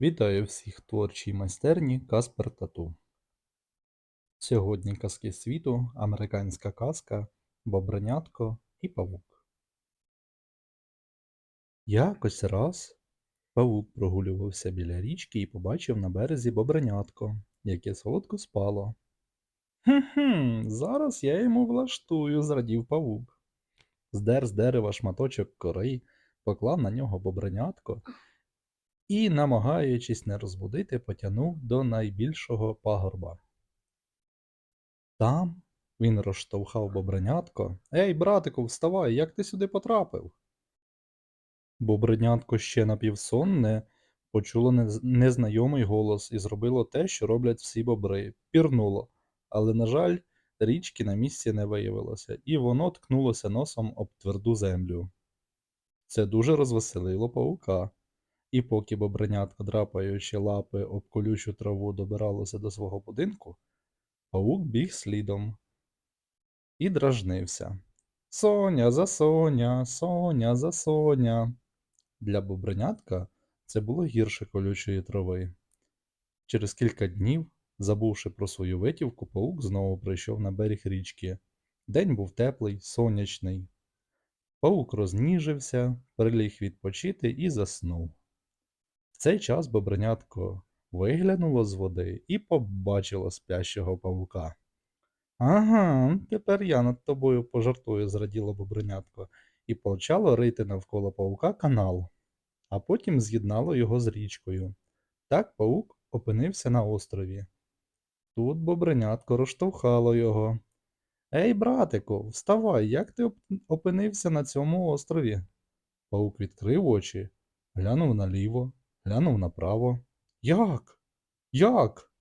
Вітаю всіх творчій майстерні Каспер Тату. Сьогодні казки світу, американська казка, Бобринятко і павук. Якось раз павук прогулювався біля річки і побачив на березі бобринятко, яке солодко спало. Хм-хм, зараз я йому влаштую, зрадів павук. Здер з дерева шматочок кори, поклав на нього бобринятко і, намагаючись не розбудити, потягнув до найбільшого пагорба. Там він розштовхав бобринятко. Ей, братику, вставай, як ти сюди потрапив? Бобринятко ще напівсонне почуло незнайомий голос і зробило те, що роблять всі бобри, пірнуло, але, на жаль, річки на місці не виявилося, і воно ткнулося носом об тверду землю. Це дуже розвеселило павука. І поки бобринятко, драпаючи лапи об колючу траву, добиралося до свого будинку, павук біг слідом і дражнився. Соня за Соня, Соня за Соня. Для бобринятка це було гірше колючої трави. Через кілька днів, забувши про свою витівку, павук знову прийшов на берег річки. День був теплий, сонячний. Павук розніжився, приліг відпочити і заснув. В цей час бобринятко виглянуло з води і побачило спящого павука. Ага, тепер я над тобою пожартую, зраділо бобринятко, і почало рити навколо павука канал, а потім з'єднало його з річкою. Так павук опинився на острові. Тут бобринятко розштовхало його. Ей, братику, вставай, як ти опинився на цьому острові? Павук відкрив очі, глянув наліво, глянув направо. Як? Як?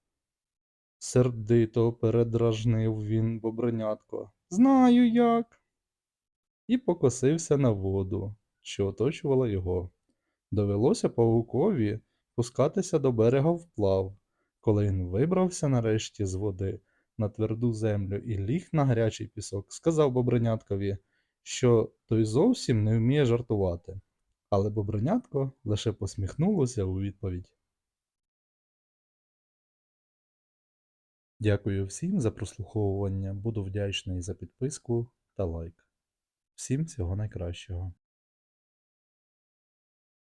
Сердито передражнив він бобринятко. Знаю як. І покосився на воду, що оточувала його. Довелося павукові пускатися до берега вплав. Коли він вибрався нарешті з води на тверду землю і ліг на гарячий пісок, сказав бобриняткові, що той зовсім не вміє жартувати. Але бобронятко лише посміхнулося у відповідь. Дякую всім за прослуховування. Буду вдячний за підписку та лайк. Всім всього найкращого.